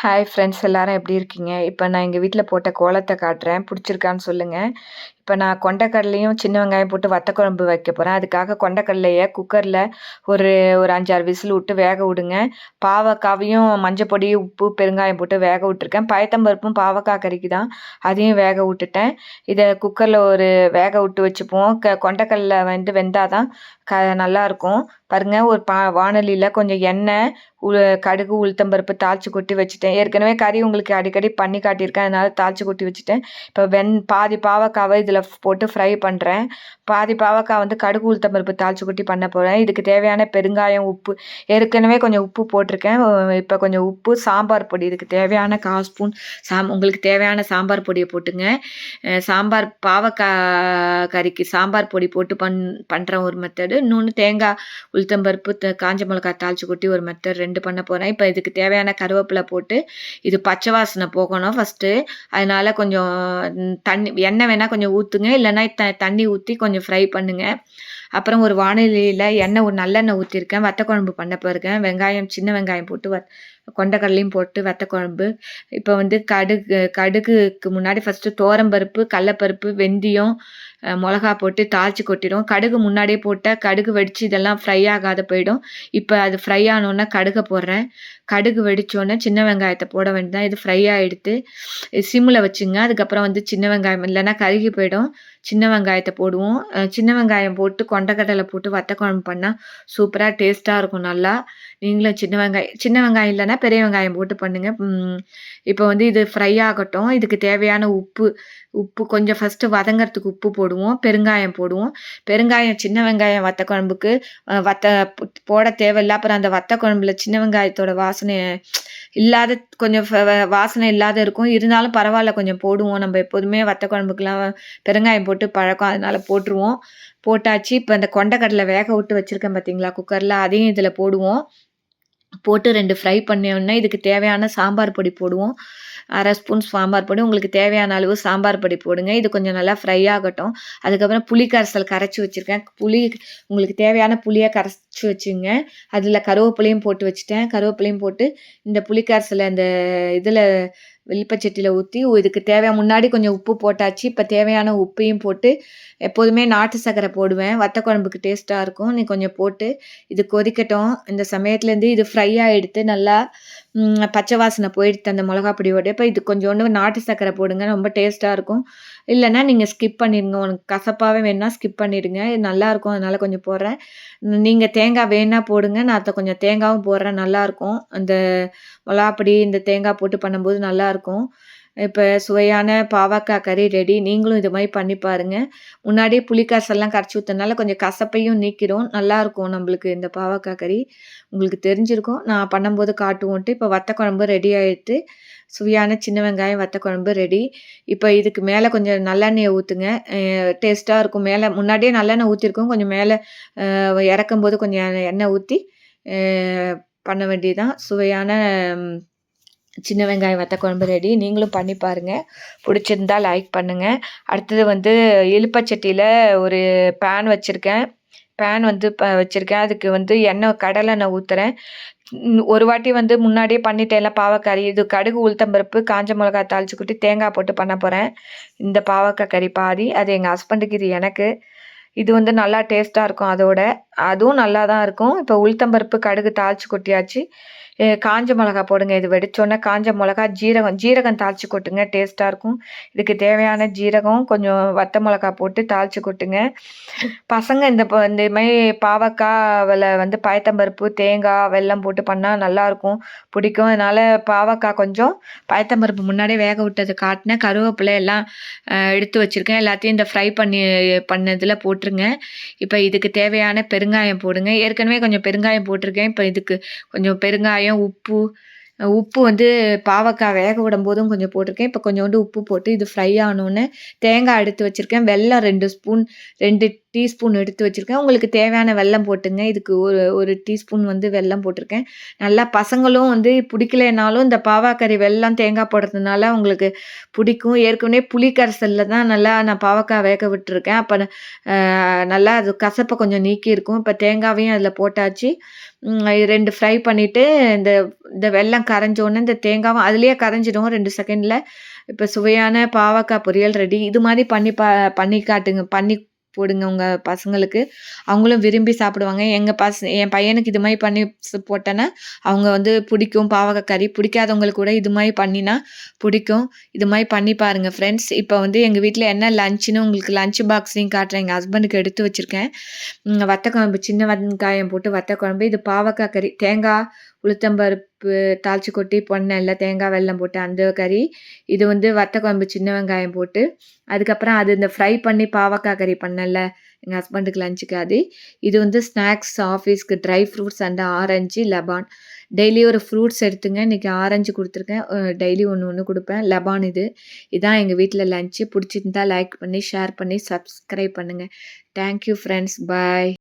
Hi friends எல்லாரும் எப்படி இருக்கீங்க? இப்போ நான் எங்கள் வீட்டில் போட்ட கோலத்தை காட்டுறேன். பிடிச்சிருக்கான்னு சொல்லுங்கள் இப்போ நான் கொண்டக்கடலையும் சின்ன வெங்காயம் போட்டு வத்த குழம்பு வைக்க போகிறேன் அதுக்காக கொண்டக்கடலையை குக்கரில் ஒரு ஒரு அஞ்சாறு விசில் விட்டு வேக விடுங்க. பாவக்காவையும் மஞ்சள் பொடி உப்பு பெருங்காயம் போட்டு வேக விட்டுருக்கேன். பயத்தம்பருப்பும் பாவக்காய் கறிக்கு தான் அதையும் வேக விட்டுட்டேன். இதை குக்கரில் ஒரு வேக விட்டு வச்சுப்போம். க கொண்டக்கடலை வந்து வெந்தால் தான் க நல்லாயிருக்கும் பாருங்கள் ஒரு பா வானொலியில் கொஞ்சம் எண்ணெய் உ கடுகு உளுத்தம்பருப்பு தாளித்து கொட்டி வச்சுட்டேன். ஏற்கனவே கறி உங்களுக்கு அடிக்கடி பண்ணி காட்டியிருக்கேன். அதனால் தாளித்து கொட்டி வச்சுட்டேன். இப்போ வெண் பாதி பாவக்காவை இதில் போட்டு ஃப்ரை பண்ணுறேன் பாதி பாவக்காய் வந்து கடுகு உளுத்தம்பருப்பு தாளிச்சு கொட்டி பண்ண போகிறேன் இதுக்கு தேவையான பெருங்காயம் உப்பு ஏற்கனவே கொஞ்சம் உப்பு போட்டிருக்கேன். இப்போ கொஞ்சம் உப்பு சாம்பார் பொடி. இதுக்கு தேவையான கால் ஸ்பூன் சாம் உங்களுக்கு தேவையான சாம்பார் பொடியை போட்டுங்க. சாம்பார் பாவக்காய் கறிக்கு சாம்பார் பொடி போட்டு பண் பண்ணுற ஒரு மெத்தடு இன்னொன்று தேங்காய் உளுத்தம்பருப்பு காஞ்ச மிளகாய் தாளிச்சு கொட்டி ஒரு மெத்தட் ரெண்டு பண்ண போகிறேன் இப்போ இதுக்கு தேவையான கருவேப்பிலை போட்டு இது பச்சை வாசனை போகணும் ஃபஸ்ட்டு அதனால் கொஞ்சம் தண்ணி எண்ணெய் வேணால் கொஞ்சம் ஊற்றுங்க இல்லைன்னா த தண்ணி ஊற்றி கொஞ்சம் ஃப்ரை பண்ணுங்கள் அப்புறம் ஒரு வானிலையில் எண்ணெய் ஒரு நல்லெண்ணெய் ஊற்றிருக்கேன் வத்த குழம்பு பண்ண போயிருக்கேன். வெங்காயம் சின்ன வெங்காயம் போட்டு வ கொண்டக்கடலையும் போட்டு வத்த குழம்பு இப்போ வந்து கடுகு கடுகுக்கு முன்னாடி ஃபஸ்ட்டு தோரம்பருப்பு கடலப்பருப்பு வெந்தயம் மிளகா போட்டு தாளித்து கொட்டிடும் கடுகு முன்னாடியே போட்டால் கடுகு வெடித்து இதெல்லாம் ஃப்ரை ஆகாத போயிடும். இப்போ அது ஃப்ரை ஆனோன்னே கடுகை போடுறேன். கடுகு வெடித்தோடனே சின்ன வெங்காயத்தை போட வேண்டியதான் இது ஃப்ரை ஆகிடுத்து சிம்மில் வச்சுங்க. அதுக்கப்புறம் வந்து சின்ன வெங்காயம் இல்லைன்னா கருகி போயிடும். சின்ன வெங்காயத்தை போடுவோம். சின்ன வெங்காயம் போட்டு கொண்டக்கடலை போட்டு வத்த குழம்பு பண்ணால் சூப்பராக டேஸ்ட்டாக இருக்கும் நல்லா. நீங்களும் சின்ன வெங்காயம் சின்ன வெங்காயம் இல்லைன்னா பெரிய வெங்காயம் போட்டு பண்ணுங்கள் இப்போ வந்து இது ஃப்ரை ஆகட்டும். இதுக்கு தேவையான உப்பு உப்பு கொஞ்சம் ஃபஸ்ட்டு வதங்கிறதுக்கு உப்பு போடுவோம். பெருங்காயம் போடுவோம். பெருங்காயம் சின்ன வெங்காயம் வத்த குழம்புக்கு வத்த போட தேவையில்ல. அப்புறம் அந்த வத்த குழம்புல சின்ன வெங்காயத்தோட வாசனை இல்லாத கொஞ்சம் வாசனை இல்லாத இருக்கும். இருந்தாலும் பரவாயில்ல கொஞ்சம் போடுவோம். நம்ம எப்போதுமே வத்த குழம்புக்கெலாம் பெருங்காயம் போட்டு பழக்கம் அதனால் போட்டுருவோம். போட்டாச்சு. இப்போ இந்த கொண்டக்கடலை வேக விட்டு வச்சுருக்கேன் பார்த்தீங்களா குக்கரில் அதையும் இதில் போடுவோம். போட்டு ரெண்டு ஃப்ரை பண்ணோன்னே இதுக்கு தேவையான சாம்பார் பொடி போடுவோம். அரை ஸ்பூன் சாம்பார் பொடி. உங்களுக்கு தேவையான அளவு சாம்பார் பொடி போடுங்க. இது கொஞ்சம் நல்லா ஃப்ரை ஆகட்டும். அதுக்கப்புறம் புளி கரைசல் கரைச்சி வச்சுருக்கேன். புளி உங்களுக்கு தேவையான புளியை கரைச்சி வச்சுங்க. அதில் கருவேப்பிலையும் போட்டு வச்சுட்டேன். கருவேப்பிலையும் போட்டு இந்த புளி கரைசலை அந்த இதில் வில்பச்சட்டியில் ஊற்றி இதுக்கு தேவையான முன்னாடி கொஞ்சம் உப்பு போட்டாச்சு இப்போ தேவையான உப்பையும் போட்டு எப்போதுமே நாட்டு சர்க்கரை போடுவேன். வத்த குழம்புக்கு டேஸ்ட்டாக இருக்கும். நீ கொஞ்சம் போட்டு இது கொதிக்கட்டும். இந்த சமயத்துலேருந்து இது ஃப்ரை ஆகிடுத்து நல்லா பச்சை வாசனை போயிடுத்து அந்த மிளகா பொடியோட. இப்போ இது கொஞ்சோண்டு நாட்டு சக்கரை போடுங்க ரொம்ப டேஸ்ட்டாக இருக்கும். இல்லைன்னா நீங்கள் ஸ்கிப் பண்ணிடுங்க உனக்கு கசப்பாகவே வேணால் ஸ்கிப் பண்ணிடுங்க இது நல்லாயிருக்கும் அதனால் கொஞ்சம் போடுறேன். நீங்கள் தேங்காய் வேணால் போடுங்க. நான் அதை கொஞ்சம் தேங்காயும் போடுறேன். நல்லாயிருக்கும் அந்த மிளகாப்பொடி இந்த தேங்காய் போட்டு பண்ணும்போது நல்லாயிருக்கும் இப்போ சுவையான பாவக்காய் கறி ரெடி நீங்களும் இது மாதிரி பண்ணி பாருங்கள் முன்னாடியே புளிக்காசெல்லாம் கரைச்சி ஊற்றனால கொஞ்சம் கசப்பையும் நீக்கிடும் நல்லாயிருக்கும் நம்மளுக்கு இந்த பாவக்காய் கறி. உங்களுக்கு தெரிஞ்சிருக்கும். நான் பண்ணும்போது காட்டுவோன்ட்டு இப்போ வத்த குழம்பு ரெடி ஆகிடுது சுவையான சின்ன வெங்காயம் வத்த குழம்பு ரெடி இப்போ இதுக்கு மேலே கொஞ்சம் நல்லெண்ணெயை ஊற்றுங்க டேஸ்ட்டாக இருக்கும். மேலே முன்னாடியே நல்லெண்ணெய் ஊற்றிருக்கோம் கொஞ்சம் மேலே இறக்கும்போது கொஞ்சம் எண்ணெய் ஊற்றி பண்ண வேண்டியதுதான். சுவையான சின்ன வெங்காயம் வத்த குழம்பு ரெடி நீங்களும் பண்ணி பாருங்கள் பிடிச்சிருந்தா லைக் பண்ணுங்கள் அடுத்தது வந்து இழுப்பச்சட்டியில் ஒரு பேன் வச்சுருக்கேன். பேன் வந்து ப வச்சுருக்கேன். அதுக்கு வந்து எண்ணெய் கடலை நான் ஊற்றுறேன் ஒரு வாட்டி வந்து முன்னாடியே பண்ணிட்டேன்ல பாவக்கறி இது கடுகு உளுத்தம்பருப்பு காஞ்ச மிளகா தாளிச்சு கொட்டி தேங்காய் போட்டு பண்ண போகிறேன் இந்த பாவக்காய் கறி பாதி. அது எங்கள் ஹஸ்பண்டுக்கு இது எனக்கு. இது வந்து நல்லா டேஸ்ட்டாக இருக்கும் அதோட. அதுவும் நல்லா தான் இருக்கும். இப்போ உளுத்தம்பருப்பு கடுகு தாளிச்சு கொட்டியாச்சு. காஞ்ச மிளகா போடுங்க. இது வெடிச்சோன்னே காஞ்ச மிளகா ஜீரகம் ஜீரகம் தாளித்து கொட்டுங்க. டேஸ்ட்டாக இருக்கும். இதுக்கு தேவையான ஜீரகம் கொஞ்சம் வத்த மிளகா போட்டு தாளித்து கொட்டுங்க. பசங்க இந்த இந்த மாதிரி பாவக்காவில் வந்து பயத்தம்பருப்பு தேங்காய் வெல்லம் போட்டு பண்ணால் நல்லாயிருக்கும் பிடிக்கும். அதனால் பாவக்காய் கொஞ்சம் பயத்தம்பருப்பு முன்னாடியே வேக விட்டது காட்டினேன் கருவேப்பிலை எல்லாம் எடுத்து வச்சுருக்கேன். எல்லாத்தையும் இந்த ஃப்ரை பண்ணி பண்ணதில் போட்டுருங்க. இப்போ இதுக்கு தேவையான பெருங்காயம் போடுங்க. ஏற்கனவே கொஞ்சம் பெருங்காயம் போட்டிருக்கேன். இப்போ இதுக்கு கொஞ்சம் பெருங்காயம் வெங்காயம் உப்பு உப்பு வந்து பாவக்காய் வேக விடும் போதும் கொஞ்சம் போட்டிருக்கேன். இப்போ கொஞ்சோண்டு உப்பு போட்டு இது ஃப்ரை ஆனோன்னு தேங்காய் எடுத்து வச்சுருக்கேன். வெல்லம் ரெண்டு ஸ்பூன் ரெண்டு டீஸ்பூன் எடுத்து வச்சுருக்கேன். உங்களுக்கு தேவையான வெல்லம் போட்டுங்க. இதுக்கு ஒரு ஒரு டீஸ்பூன் வந்து வெல்லம் போட்டிருக்கேன். நல்லா பசங்களும் வந்து பிடிக்கலைனாலும் இந்த பாவாக்கறி வெல்லம் தேங்காய் போடுறதுனால உங்களுக்கு பிடிக்கும். ஏற்கனவே புளி கரைசலில் தான் நல்லா நான் பாவக்காய் வேக விட்டுருக்கேன். அப்போ நல்லா அது கசப்பை கொஞ்சம் நீக்கி இருக்கும். இப்போ தேங்காவையும் அதில் போட்டாச்சு. ரெண்டு ஃப்ரை பண்ணிவிட்டு இந்த இந்த வெல்லம் கரைஞ்சோடனே இந்த தேங்காவும் அதுலேயே கரைஞ்சிடும் ரெண்டு செகண்டில் இப்போ சுவையான பாவக்காய் பொரியல் ரெடி இது மாதிரி பண்ணி பா பண்ணி காட்டுங்க. பண்ணி போடுங்க உங்கள் பசங்களுக்கு. அவங்களும் விரும்பி சாப்பிடுவாங்க. எங்கள் பச என் பையனுக்கு இது மாதிரி பண்ணி போட்டேன்னா அவங்க வந்து பிடிக்கும். பாவக்காய் கறி பிடிக்காதவங்களுக்கு கூட இது மாதிரி பண்ணினா பிடிக்கும். இது மாதிரி பண்ணி பாருங்கள் ஃப்ரெண்ட்ஸ் இப்போ வந்து எங்கள் வீட்டில் என்ன லஞ்சுன்னு உங்களுக்கு லஞ்ச் பாக்ஸையும் காட்டுறேன். எங்கள் ஹஸ்பண்டுக்கு எடுத்து வச்சுருக்கேன். வத்த குழம்பு சின்ன வெங்காயம் போட்டு வத்த குழம்பு இது பாவக்காய் கறி தேங்காய் உளுத்தம்பருப்பு தாளித்து கொட்டி பொண்ணெல்ல தேங்காய் வெல்லம் போட்டு அந்த கறி இது வந்து வத்த குழம்பு சின்ன வெங்காயம் போட்டு அதுக்கப்புறம் அது இந்த ஃப்ரை பண்ணி பாவக்காய் கறி பண்ணல எங்கள் ஹஸ்பண்டுக்கு லஞ்சுக்கு அது இது வந்து ஸ்நாக்ஸ் ஆஃபீஸ்க்கு ட்ரை ஃப்ரூட்ஸ் அண்ட் ஆரஞ்சு லெபான் டெய்லி ஒரு ஃப்ரூட்ஸ் எடுத்துங்க இன்றைக்கி ஆரஞ்சு கொடுத்துருக்கேன் டெய்லி ஒன்று ஒன்று கொடுப்பேன் லெபான் இது. இதான் எங்கள் வீட்டில் லஞ்சு பிடிச்சிருந்தா லைக் பண்ணி ஷேர் பண்ணி சப்ஸ்கிரைப் பண்ணுங்கள் தேங்க்யூ ஃப்ரெண்ட்ஸ் பாய்